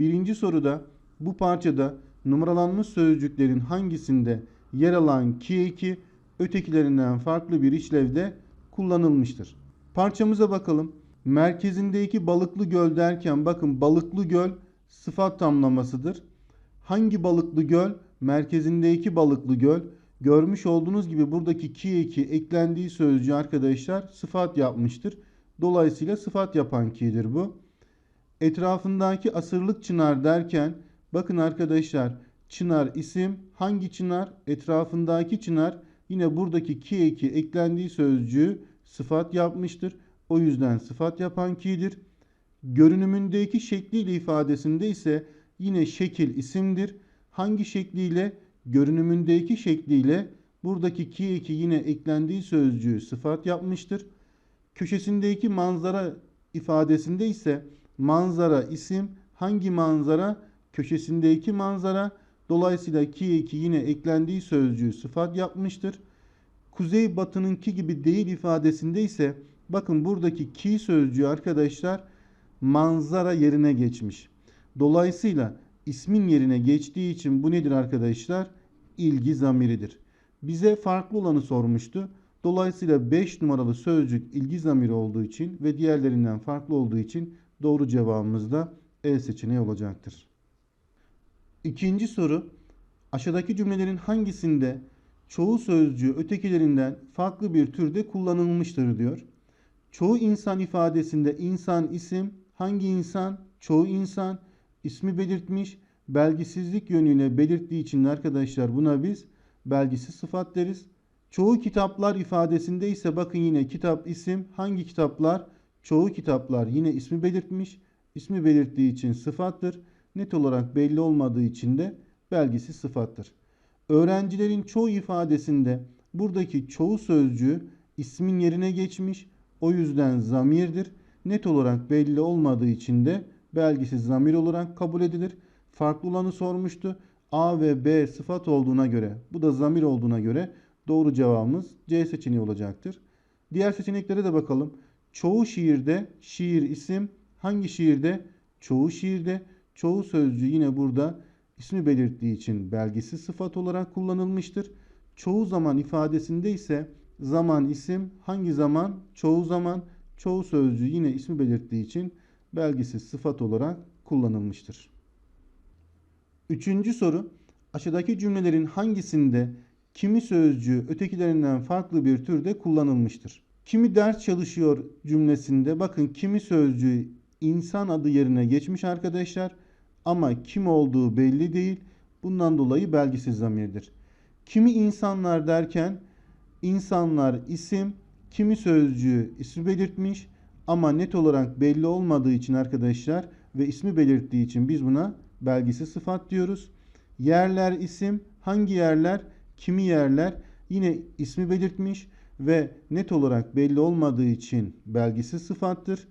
Birinci soruda bu parçada numaralanmış sözcüklerin hangisinde yer alan ki eki ötekilerinden farklı bir işlevde kullanılmıştır. Parçamıza bakalım. Merkezindeki balıklı göl derken bakın balıklı göl sıfat tamlamasıdır. Hangi balıklı göl? Merkezindeki balıklı göl. Görmüş olduğunuz gibi buradaki ki eki eklendiği sözcüğü arkadaşlar sıfat yapmıştır. Dolayısıyla sıfat yapan ki'dir bu. Etrafındaki asırlık çınar derken bakın arkadaşlar çınar isim hangi çınar? Etrafındaki çınar yine buradaki ki eki eklendiği sözcüğü sıfat yapmıştır. O yüzden sıfat yapan ki'dir. Görünümündeki şekliyle ifadesinde ise yine şekil isimdir. Hangi şekliyle? Görünümündeki şekliyle buradaki ki eki yine eklendiği sözcüğü sıfat yapmıştır. Köşesindeki manzara ifadesinde ise manzara isim hangi manzara? Köşesindeki manzara. Dolayısıyla ki eki yine eklendiği sözcüğü sıfat yapmıştır. Kuzey batınınki gibi değil ifadesinde ise bakın buradaki ki sözcüğü arkadaşlar manzara yerine geçmiş. Dolayısıyla ismin yerine geçtiği için bu nedir arkadaşlar? İlgi zamiridir. Bize farklı olanı sormuştu. Dolayısıyla 5 numaralı sözcük ilgi zamiri olduğu için ve diğerlerinden farklı olduğu için doğru cevabımız da E seçeneği olacaktır. İkinci soru. Aşağıdaki cümlelerin hangisinde çoğu sözcüğü ötekilerinden farklı bir türde kullanılmıştır diyor. Çoğu insan ifadesinde insan isim, hangi insan? Çoğu insan ismi belirtmiş. Belgisizlik yönüyle belirttiği için arkadaşlar buna biz belgisiz sıfat deriz. Çoğu kitaplar ifadesinde ise bakın yine kitap isim. Hangi kitaplar? Çoğu kitaplar yine ismi belirtmiş. İsmi belirttiği için sıfattır. Net olarak belli olmadığı için de belgisiz sıfattır. Öğrencilerin çoğu ifadesinde buradaki çoğu sözcüğü ismin yerine geçmiş. O yüzden zamirdir. Net olarak belli olmadığı için de belgisiz zamir olarak kabul edilir. Farklı olanı sormuştu. A ve B sıfat olduğuna göre, bu da zamir olduğuna göre doğru cevabımız C seçeneği olacaktır. Diğer seçeneklere de bakalım. Çoğu şiirde şiir isim, hangi şiirde? Çoğu şiirde. Çoğu sözcüğü yine burada ismi belirttiği için belgisiz sıfat olarak kullanılmıştır. Çoğu zaman ifadesinde ise zaman isim, hangi zaman? Çoğu zaman. Çoğu sözcüğü yine ismi belirttiği için belgisiz sıfat olarak kullanılmıştır. Üçüncü soru. Aşağıdaki cümlelerin hangisinde kimi sözcüğü ötekilerinden farklı bir türde kullanılmıştır? Kimi ders çalışıyor cümlesinde bakın kimi sözcüğü insan adı yerine geçmiş arkadaşlar ama kim olduğu belli değil. Bundan dolayı belgisiz zamirdir. Kimi insanlar derken insanlar isim, kimi sözcüğü ismi belirtmiş ama net olarak belli olmadığı için arkadaşlar ve ismi belirttiği için biz buna belgisiz sıfat diyoruz. Yerler isim, hangi yerler? Kimi yerler? Yine ismi belirtmiş ve net olarak belli olmadığı için belgisiz sıfattır.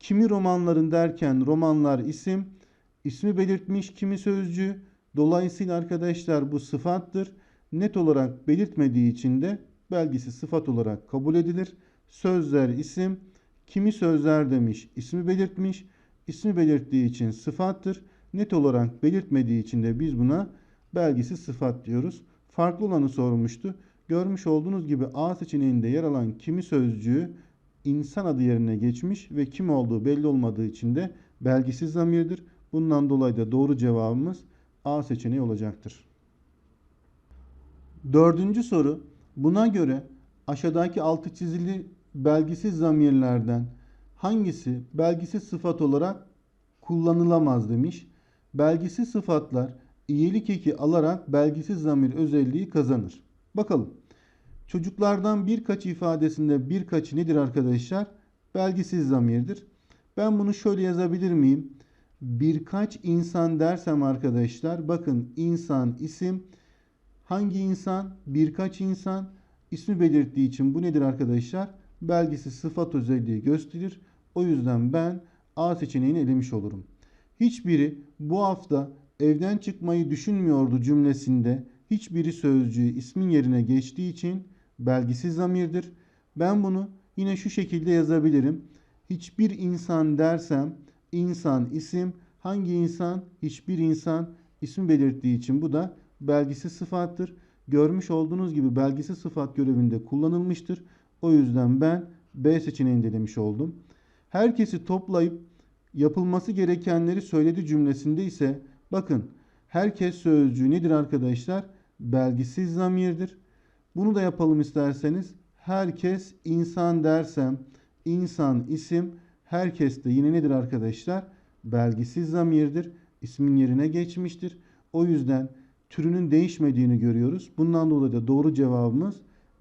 Kimi romanların derken romanlar isim, ismi belirtmiş kimi sözcüğü. Dolayısıyla arkadaşlar bu sıfattır. Net olarak belirtmediği için de belgisiz sıfat olarak kabul edilir. Sözler isim, kimi sözler demiş, ismi belirtmiş. İsmi belirttiği için sıfattır. Net olarak belirtmediği için de biz buna belgisiz sıfat diyoruz. Farklı olanı sormuştu. Görmüş olduğunuz gibi A seçeneğinde yer alan kimi sözcüğü insan adı yerine geçmiş ve kim olduğu belli olmadığı için de belgisiz zamirdir. Bundan dolayı da doğru cevabımız A seçeneği olacaktır. Dördüncü soru. Buna göre aşağıdaki altı çizili belgisiz zamirlerden hangisi belgisiz sıfat olarak kullanılamaz demiş. Belgisiz sıfatlar iyilik eki alarak belgisiz zamir özelliği kazanır. Bakalım. Çocuklardan birkaç ifadesinde birkaç nedir arkadaşlar? Belgisiz zamirdir. Ben bunu şöyle yazabilir miyim? Birkaç insan dersem arkadaşlar bakın insan isim hangi insan? Birkaç insan ismi belirttiği için bu nedir arkadaşlar? Belgisiz sıfat özelliği gösterir. O yüzden ben A seçeneğini elemiş olurum. Hiçbiri bu hafta evden çıkmayı düşünmüyordu cümlesinde hiçbiri sözcüğü ismin yerine geçtiği için belgisiz zamirdir. Ben bunu yine şu şekilde yazabilirim. Hiçbir insan dersem insan isim Hangi insan? Hiçbir insan ismi belirttiği için bu da belgisiz sıfattır. Görmüş olduğunuz gibi belgisiz sıfat görevinde kullanılmıştır. O yüzden ben B seçeneğini demiş oldum. Herkesi toplayıp yapılması gerekenleri söyledi cümlesinde ise bakın herkes sözcüğü nedir arkadaşlar? Belgisiz zamirdir. Bunu da yapalım isterseniz. Herkes insan dersem insan isim herkes de yine nedir arkadaşlar? Belgisiz zamirdir. İsmin yerine geçmiştir. O yüzden türünün değişmediğini görüyoruz. Bundan dolayı da doğru cevabımız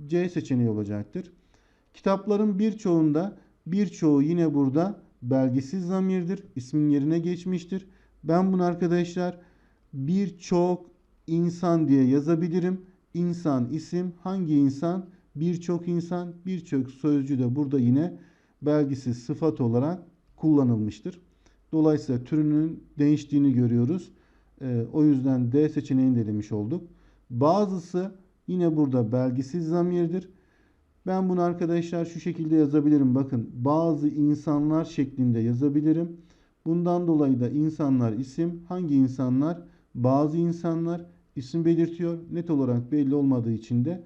C seçeneği olacaktır. Kitapların birçoğunda birçoğu yine burada belgisiz zamirdir. İsmin yerine geçmiştir. Ben bunu arkadaşlar birçok insan diye yazabilirim. İnsan isim hangi insan? Birçok insan birçok sözcüğü de burada yine belgisiz sıfat olarak kullanılmıştır. Dolayısıyla türünün değiştiğini görüyoruz. Ee, o yüzden D seçeneğini de demiş olduk. Bazısı yine burada belgisiz zamirdir. Ben bunu arkadaşlar şu şekilde yazabilirim. Bakın bazı insanlar şeklinde yazabilirim. Bundan dolayı da insanlar isim. Hangi insanlar? Bazı insanlar isim belirtiyor. Net olarak belli olmadığı için de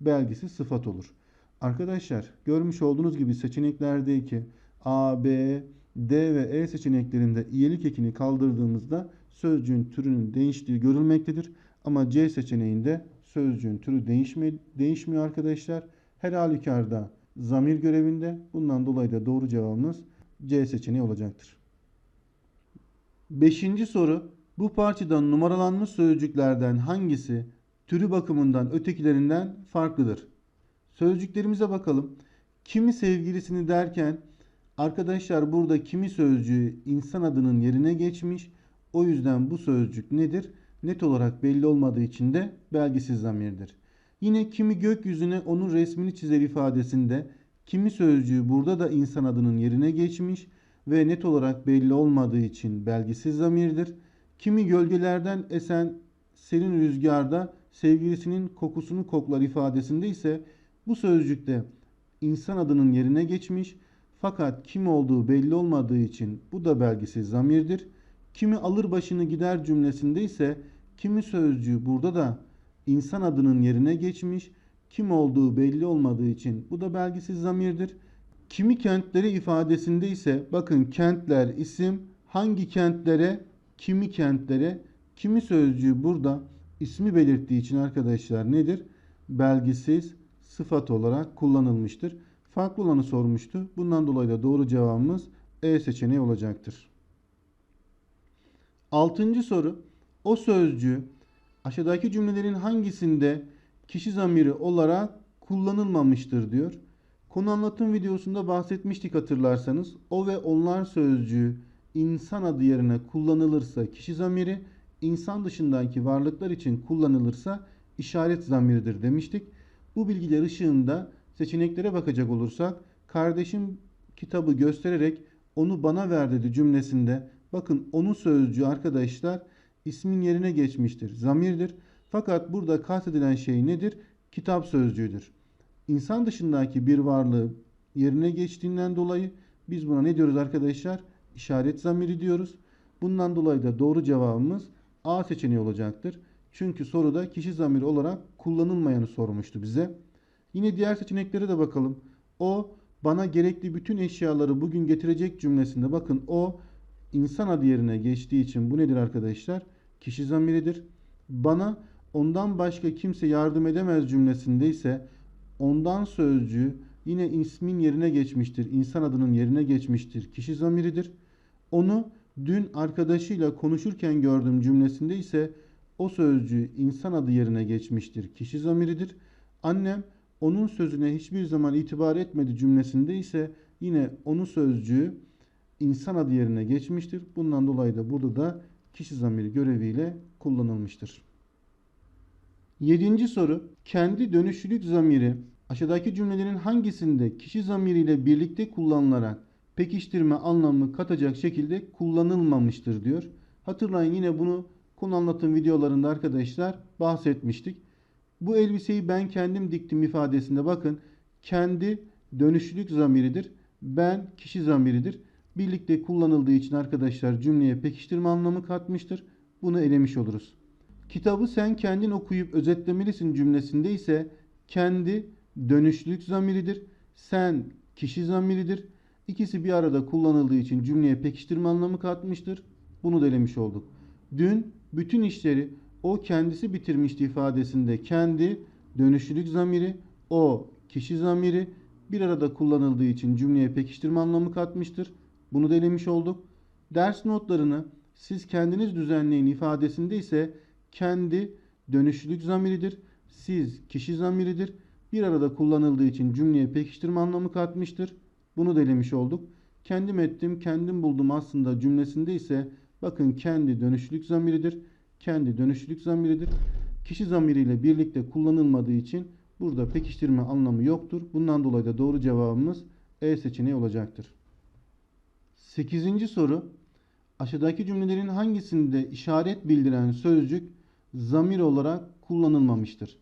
belgisi sıfat olur. Arkadaşlar görmüş olduğunuz gibi seçeneklerdeki A, B, D ve E seçeneklerinde iyilik ekini kaldırdığımızda sözcüğün türünün değiştiği görülmektedir. Ama C seçeneğinde sözcüğün türü değişme, değişmiyor arkadaşlar. Her halükarda zamir görevinde. Bundan dolayı da doğru cevabımız C seçeneği olacaktır. Beşinci soru. Bu parçadan numaralanmış sözcüklerden hangisi türü bakımından ötekilerinden farklıdır? Sözcüklerimize bakalım. Kimi sevgilisini derken arkadaşlar burada kimi sözcüğü insan adının yerine geçmiş. O yüzden bu sözcük nedir? Net olarak belli olmadığı için de belgisiz zamirdir. Yine kimi gökyüzüne onun resmini çizer ifadesinde kimi sözcüğü burada da insan adının yerine geçmiş ve net olarak belli olmadığı için belgisiz zamirdir. Kimi gölgelerden esen serin rüzgarda sevgilisinin kokusunu koklar ifadesinde ise bu sözcükte insan adının yerine geçmiş fakat kim olduğu belli olmadığı için bu da belgisiz zamirdir. Kimi alır başını gider cümlesinde ise kimi sözcüğü burada da insan adının yerine geçmiş. Kim olduğu belli olmadığı için bu da belgisiz zamirdir. Kimi kentleri ifadesinde ise bakın kentler isim hangi kentlere kimi kentlere kimi sözcüğü burada ismi belirttiği için arkadaşlar nedir? Belgisiz sıfat olarak kullanılmıştır. Farklı olanı sormuştu. Bundan dolayı da doğru cevabımız E seçeneği olacaktır. Altıncı soru. O sözcüğü aşağıdaki cümlelerin hangisinde kişi zamiri olarak kullanılmamıştır diyor. Konu anlatım videosunda bahsetmiştik hatırlarsanız. O ve onlar sözcüğü insan adı yerine kullanılırsa kişi zamiri, insan dışındaki varlıklar için kullanılırsa işaret zamiridir demiştik. Bu bilgiler ışığında seçeneklere bakacak olursak kardeşim kitabı göstererek onu bana ver dedi cümlesinde bakın onu sözcüğü arkadaşlar ismin yerine geçmiştir. Zamirdir. Fakat burada kastedilen şey nedir? Kitap sözcüğüdür. İnsan dışındaki bir varlığı yerine geçtiğinden dolayı biz buna ne diyoruz arkadaşlar? İşaret zamiri diyoruz. Bundan dolayı da doğru cevabımız A seçeneği olacaktır. Çünkü soruda kişi zamiri olarak kullanılmayanı sormuştu bize. Yine diğer seçeneklere de bakalım. O bana gerekli bütün eşyaları bugün getirecek cümlesinde bakın o insan adı yerine geçtiği için bu nedir arkadaşlar? Kişi zamiridir. Bana ondan başka kimse yardım edemez cümlesinde ise ondan sözcüğü yine ismin yerine geçmiştir. İnsan adının yerine geçmiştir. Kişi zamiridir. Onu dün arkadaşıyla konuşurken gördüm cümlesinde ise o sözcüğü insan adı yerine geçmiştir. Kişi zamiridir. Annem onun sözüne hiçbir zaman itibar etmedi cümlesinde ise yine onun sözcüğü insan adı yerine geçmiştir. Bundan dolayı da burada da kişi zamiri göreviyle kullanılmıştır. Yedinci soru. Kendi dönüşlülük zamiri aşağıdaki cümlelerin hangisinde kişi zamiriyle birlikte kullanılarak pekiştirme anlamı katacak şekilde kullanılmamıştır diyor. Hatırlayın yine bunu konu anlatım videolarında arkadaşlar bahsetmiştik. Bu elbiseyi ben kendim diktim ifadesinde bakın kendi dönüşlülük zamiridir. Ben kişi zamiridir. birlikte kullanıldığı için arkadaşlar cümleye pekiştirme anlamı katmıştır. Bunu elemiş oluruz. Kitabı sen kendin okuyup özetlemelisin cümlesinde ise kendi dönüşlük zamiridir. Sen kişi zamiridir. İkisi bir arada kullanıldığı için cümleye pekiştirme anlamı katmıştır. Bunu da olduk. Dün bütün işleri o kendisi bitirmişti ifadesinde kendi dönüşlülük zamiri, o kişi zamiri bir arada kullanıldığı için cümleye pekiştirme anlamı katmıştır. Bunu da olduk. Ders notlarını siz kendiniz düzenleyin ifadesinde ise kendi dönüşlülük zamiridir. Siz kişi zamiridir. Bir arada kullanıldığı için cümleye pekiştirme anlamı katmıştır. Bunu da olduk. Kendim ettim, kendim buldum aslında cümlesinde ise bakın kendi dönüşlülük zamiridir. Kendi dönüşlülük zamiridir. Kişi zamiriyle birlikte kullanılmadığı için burada pekiştirme anlamı yoktur. Bundan dolayı da doğru cevabımız E seçeneği olacaktır. 8. soru. Aşağıdaki cümlelerin hangisinde işaret bildiren sözcük zamir olarak kullanılmamıştır?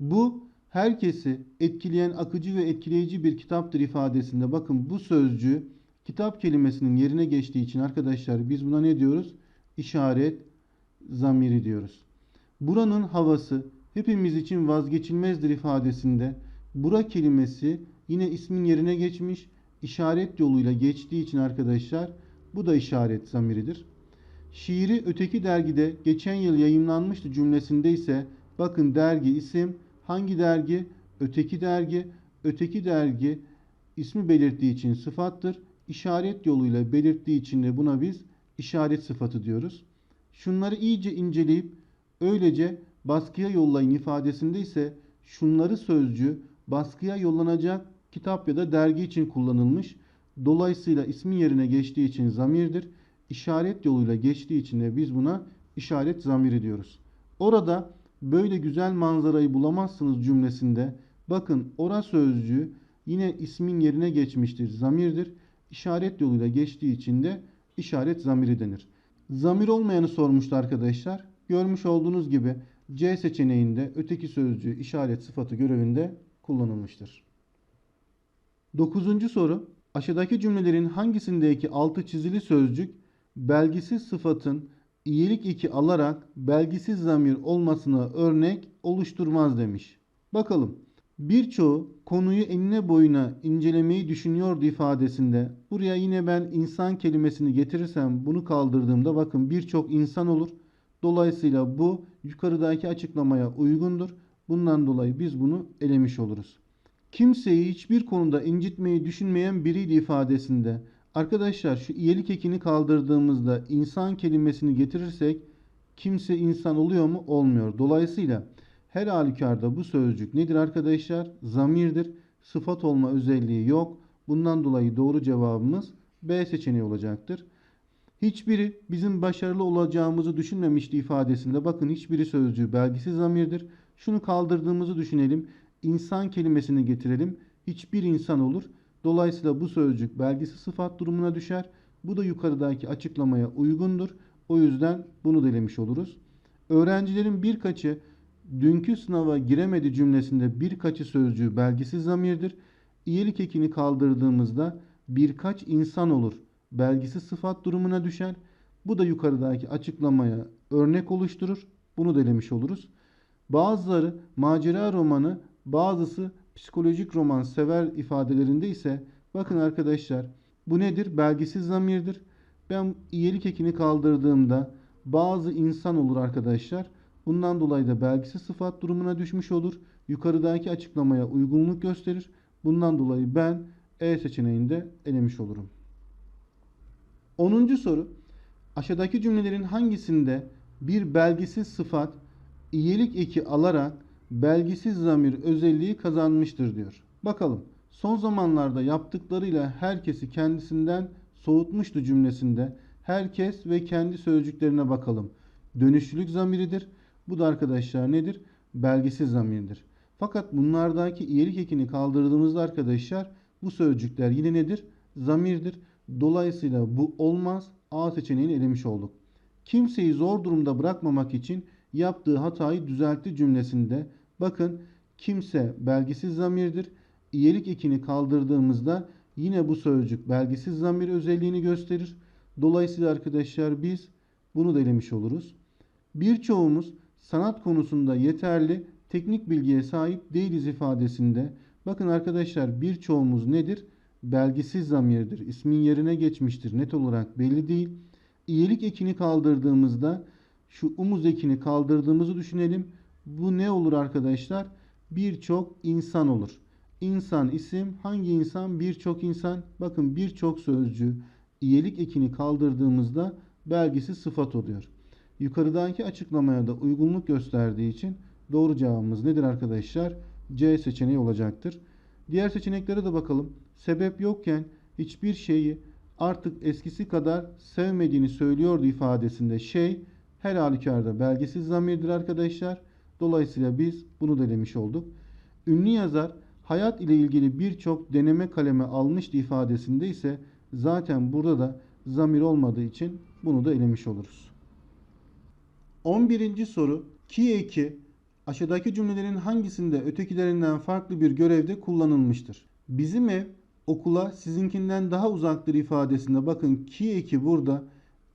Bu herkesi etkileyen akıcı ve etkileyici bir kitaptır ifadesinde bakın bu sözcüğü kitap kelimesinin yerine geçtiği için arkadaşlar biz buna ne diyoruz? İşaret zamiri diyoruz. Buranın havası hepimiz için vazgeçilmezdir ifadesinde bura kelimesi yine ismin yerine geçmiş işaret yoluyla geçtiği için arkadaşlar bu da işaret zamiridir. Şiiri öteki dergide geçen yıl yayınlanmıştı cümlesinde ise bakın dergi isim hangi dergi? Öteki dergi. Öteki dergi ismi belirttiği için sıfattır. İşaret yoluyla belirttiği için de buna biz işaret sıfatı diyoruz. Şunları iyice inceleyip öylece baskıya yollayın ifadesinde ise şunları sözcüğü baskıya yollanacak kitap ya da dergi için kullanılmış. Dolayısıyla ismin yerine geçtiği için zamirdir. İşaret yoluyla geçtiği için de biz buna işaret zamiri diyoruz. Orada böyle güzel manzarayı bulamazsınız cümlesinde. Bakın ora sözcüğü yine ismin yerine geçmiştir. Zamirdir. İşaret yoluyla geçtiği için de işaret zamiri denir. Zamir olmayanı sormuştu arkadaşlar. Görmüş olduğunuz gibi C seçeneğinde öteki sözcüğü işaret sıfatı görevinde kullanılmıştır. Dokuzuncu soru. Aşağıdaki cümlelerin hangisindeki altı çizili sözcük belgisiz sıfatın iyilik iki alarak belgisiz zamir olmasına örnek oluşturmaz demiş. Bakalım. Birçoğu konuyu enine boyuna incelemeyi düşünüyordu ifadesinde. Buraya yine ben insan kelimesini getirirsem bunu kaldırdığımda bakın birçok insan olur. Dolayısıyla bu yukarıdaki açıklamaya uygundur. Bundan dolayı biz bunu elemiş oluruz. Kimseyi hiçbir konuda incitmeyi düşünmeyen biriydi ifadesinde. Arkadaşlar şu iyilik ekini kaldırdığımızda insan kelimesini getirirsek kimse insan oluyor mu? Olmuyor. Dolayısıyla her halükarda bu sözcük nedir arkadaşlar? Zamirdir. Sıfat olma özelliği yok. Bundan dolayı doğru cevabımız B seçeneği olacaktır. Hiçbiri bizim başarılı olacağımızı düşünmemişti ifadesinde. Bakın hiçbiri sözcüğü belgisiz zamirdir. Şunu kaldırdığımızı düşünelim. İnsan kelimesini getirelim. Hiçbir insan olur. Dolayısıyla bu sözcük belgisi sıfat durumuna düşer. Bu da yukarıdaki açıklamaya uygundur. O yüzden bunu delemiş oluruz. Öğrencilerin birkaçı dünkü sınava giremedi cümlesinde birkaçı sözcüğü belgisiz zamirdir. İyilik ekini kaldırdığımızda birkaç insan olur. Belgisiz sıfat durumuna düşer. Bu da yukarıdaki açıklamaya örnek oluşturur. Bunu delemiş oluruz. Bazıları macera romanı, bazısı psikolojik roman sever ifadelerinde ise bakın arkadaşlar bu nedir? Belgisiz zamirdir. Ben iyilik ekini kaldırdığımda bazı insan olur arkadaşlar. Bundan dolayı da belgisiz sıfat durumuna düşmüş olur. Yukarıdaki açıklamaya uygunluk gösterir. Bundan dolayı ben E seçeneğinde elemiş olurum. 10. soru. Aşağıdaki cümlelerin hangisinde bir belgisiz sıfat iyilik eki alarak belgisiz zamir özelliği kazanmıştır diyor. Bakalım. Son zamanlarda yaptıklarıyla herkesi kendisinden soğutmuştu cümlesinde. Herkes ve kendi sözcüklerine bakalım. Dönüşlülük zamiridir. Bu da arkadaşlar nedir? Belgisiz zamirdir. Fakat bunlardaki iyilik ekini kaldırdığımızda arkadaşlar bu sözcükler yine nedir? Zamirdir. Dolayısıyla bu olmaz. A seçeneğini elemiş olduk. Kimseyi zor durumda bırakmamak için yaptığı hatayı düzeltti cümlesinde bakın kimse belgisiz zamirdir. İyilik ekini kaldırdığımızda Yine bu sözcük belgisiz zamir özelliğini gösterir. Dolayısıyla arkadaşlar biz bunu da oluruz. Birçoğumuz sanat konusunda yeterli teknik bilgiye sahip değiliz ifadesinde. Bakın arkadaşlar birçoğumuz nedir? Belgisiz zamirdir. İsmin yerine geçmiştir. Net olarak belli değil. İyilik ekini kaldırdığımızda şu umuz ekini kaldırdığımızı düşünelim. Bu ne olur arkadaşlar? Birçok insan olur. İnsan isim hangi insan? Birçok insan. Bakın birçok sözcüğü iyilik ekini kaldırdığımızda belgisiz sıfat oluyor. Yukarıdaki açıklamaya da uygunluk gösterdiği için doğru cevabımız nedir arkadaşlar? C seçeneği olacaktır. Diğer seçeneklere de bakalım. Sebep yokken hiçbir şeyi artık eskisi kadar sevmediğini söylüyordu ifadesinde şey her halükarda belgesiz zamirdir arkadaşlar. Dolayısıyla biz bunu denemiş olduk. Ünlü yazar hayat ile ilgili birçok deneme kaleme almıştı ifadesinde ise zaten burada da zamir olmadığı için bunu da elemiş oluruz. 11. soru ki eki aşağıdaki cümlelerin hangisinde ötekilerinden farklı bir görevde kullanılmıştır? Bizim ev okula sizinkinden daha uzaktır ifadesinde bakın ki eki burada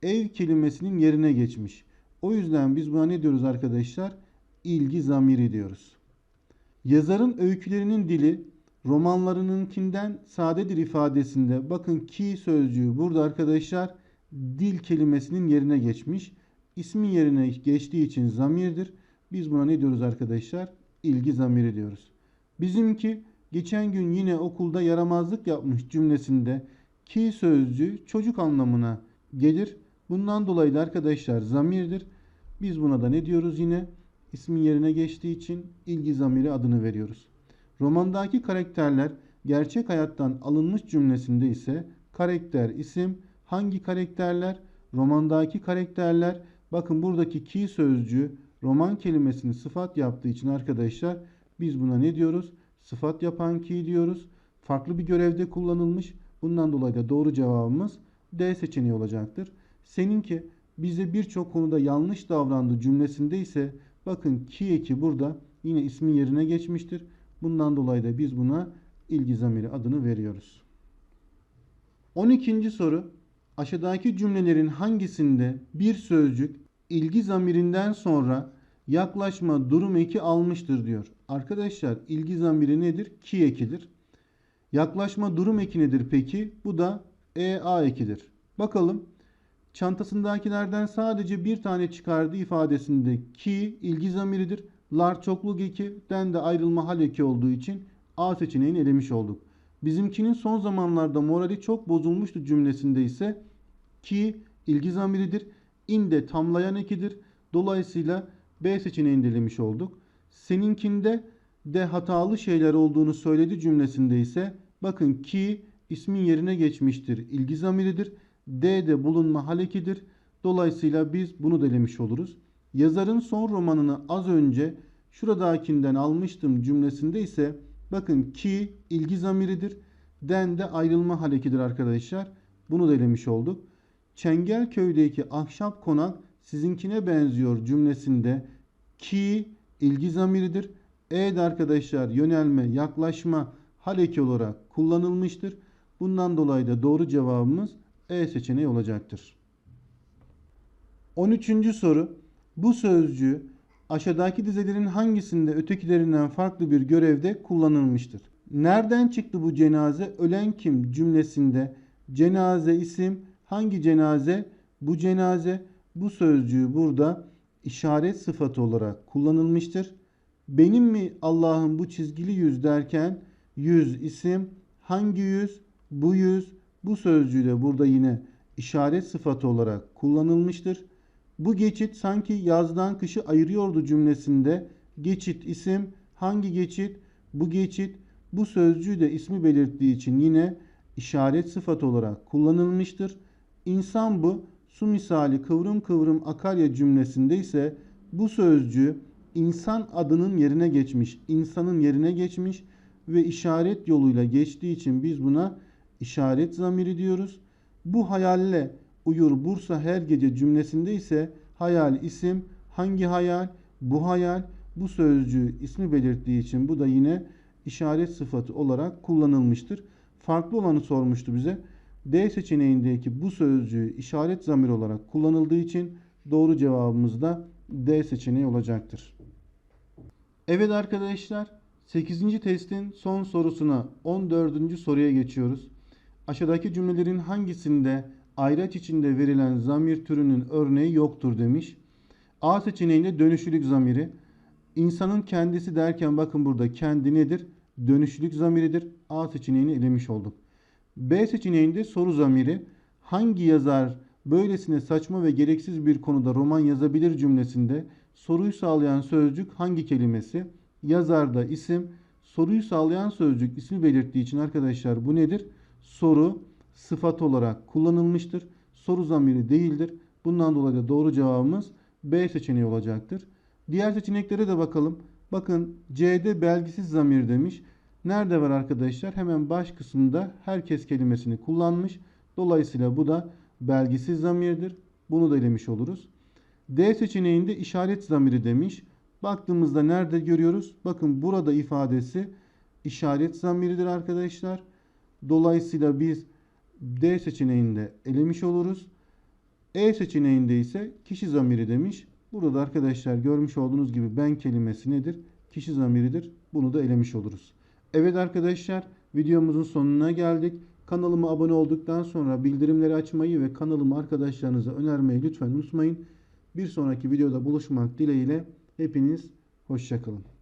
ev kelimesinin yerine geçmiş. O yüzden biz buna ne diyoruz arkadaşlar? İlgi zamiri diyoruz. Yazarın öykülerinin dili romanlarınınkinden sadedir ifadesinde bakın ki sözcüğü burada arkadaşlar dil kelimesinin yerine geçmiş. İsmin yerine geçtiği için zamirdir. Biz buna ne diyoruz arkadaşlar? İlgi zamiri diyoruz. Bizimki geçen gün yine okulda yaramazlık yapmış cümlesinde ki sözcüğü çocuk anlamına gelir. Bundan dolayı da arkadaşlar zamirdir. Biz buna da ne diyoruz yine? İsmin yerine geçtiği için ilgi zamiri adını veriyoruz. Romandaki karakterler gerçek hayattan alınmış cümlesinde ise karakter isim hangi karakterler? Romandaki karakterler bakın buradaki ki sözcüğü roman kelimesini sıfat yaptığı için arkadaşlar biz buna ne diyoruz? Sıfat yapan ki diyoruz. Farklı bir görevde kullanılmış. Bundan dolayı da doğru cevabımız D seçeneği olacaktır. Seninki bize birçok konuda yanlış davrandı cümlesinde ise bakın ki eki burada yine ismin yerine geçmiştir. Bundan dolayı da biz buna ilgi zamiri adını veriyoruz. 12. soru aşağıdaki cümlelerin hangisinde bir sözcük ilgi zamirinden sonra yaklaşma durum eki almıştır diyor. Arkadaşlar ilgi zamiri nedir? Ki ekidir. Yaklaşma durum eki nedir peki? Bu da EA ekidir. Bakalım çantasındakilerden sadece bir tane çıkardığı ifadesinde ki ilgi zamiridir. Lar çokluk ekiden de ayrılma hal eki olduğu için A seçeneğini elemiş olduk. Bizimkinin son zamanlarda morali çok bozulmuştu cümlesinde ise ki ilgi zamiridir. İn de tamlayan ekidir. Dolayısıyla B seçeneğini de olduk. Seninkinde de hatalı şeyler olduğunu söyledi cümlesinde ise bakın ki ismin yerine geçmiştir. İlgi zamiridir. D'de bulunma hal ekidir. Dolayısıyla biz bunu delemiş oluruz. Yazarın son romanını az önce şuradakinden almıştım cümlesinde ise bakın ki ilgi zamiridir. Den de ayrılma hal ekidir arkadaşlar. Bunu delemiş olduk. Çengelköy'deki ahşap konak sizinkine benziyor cümlesinde ki ilgi zamiridir. E de arkadaşlar yönelme, yaklaşma hal eki olarak kullanılmıştır. Bundan dolayı da doğru cevabımız E seçeneği olacaktır. 13. soru. Bu sözcüğü aşağıdaki dizelerin hangisinde ötekilerinden farklı bir görevde kullanılmıştır? Nereden çıktı bu cenaze? Ölen kim cümlesinde cenaze isim hangi cenaze? Bu cenaze bu sözcüğü burada işaret sıfatı olarak kullanılmıştır. Benim mi Allah'ın bu çizgili yüz derken yüz isim hangi yüz? Bu yüz bu sözcüğü de burada yine işaret sıfatı olarak kullanılmıştır. Bu geçit sanki yazdan kışı ayırıyordu cümlesinde. Geçit isim hangi geçit? Bu geçit bu sözcüğü de ismi belirttiği için yine işaret sıfatı olarak kullanılmıştır. İnsan bu su misali kıvrım kıvrım akar ya cümlesinde ise bu sözcüğü insan adının yerine geçmiş, insanın yerine geçmiş ve işaret yoluyla geçtiği için biz buna işaret zamiri diyoruz. Bu hayalle uyur Bursa her gece cümlesinde ise hayal isim hangi hayal? Bu hayal bu sözcüğü ismi belirttiği için bu da yine işaret sıfatı olarak kullanılmıştır. farklı olanı sormuştu bize. D seçeneğindeki bu sözcüğü işaret zamir olarak kullanıldığı için doğru cevabımız da D seçeneği olacaktır. Evet arkadaşlar 8. testin son sorusuna 14. soruya geçiyoruz. Aşağıdaki cümlelerin hangisinde ayraç içinde verilen zamir türünün örneği yoktur demiş. A seçeneğinde dönüşlülük zamiri. İnsanın kendisi derken bakın burada kendi nedir? Dönüşlülük zamiridir. A seçeneğini elemiş olduk. B seçeneğinde soru zamiri. Hangi yazar böylesine saçma ve gereksiz bir konuda roman yazabilir cümlesinde soruyu sağlayan sözcük hangi kelimesi? Yazarda isim, soruyu sağlayan sözcük ismi belirttiği için arkadaşlar bu nedir? Soru sıfat olarak kullanılmıştır. Soru zamiri değildir. Bundan dolayı da doğru cevabımız B seçeneği olacaktır. Diğer seçeneklere de bakalım. Bakın C'de belgisiz zamir demiş. Nerede var arkadaşlar? Hemen baş kısmında herkes kelimesini kullanmış. Dolayısıyla bu da belgisiz zamirdir. Bunu da elemiş oluruz. D seçeneğinde işaret zamiri demiş. Baktığımızda nerede görüyoruz? Bakın burada ifadesi işaret zamiridir arkadaşlar. Dolayısıyla biz D seçeneğinde elemiş oluruz. E seçeneğinde ise kişi zamiri demiş. Burada da arkadaşlar görmüş olduğunuz gibi ben kelimesi nedir? Kişi zamiridir. Bunu da elemiş oluruz. Evet arkadaşlar videomuzun sonuna geldik. Kanalıma abone olduktan sonra bildirimleri açmayı ve kanalımı arkadaşlarınıza önermeyi lütfen unutmayın. Bir sonraki videoda buluşmak dileğiyle hepiniz hoşçakalın.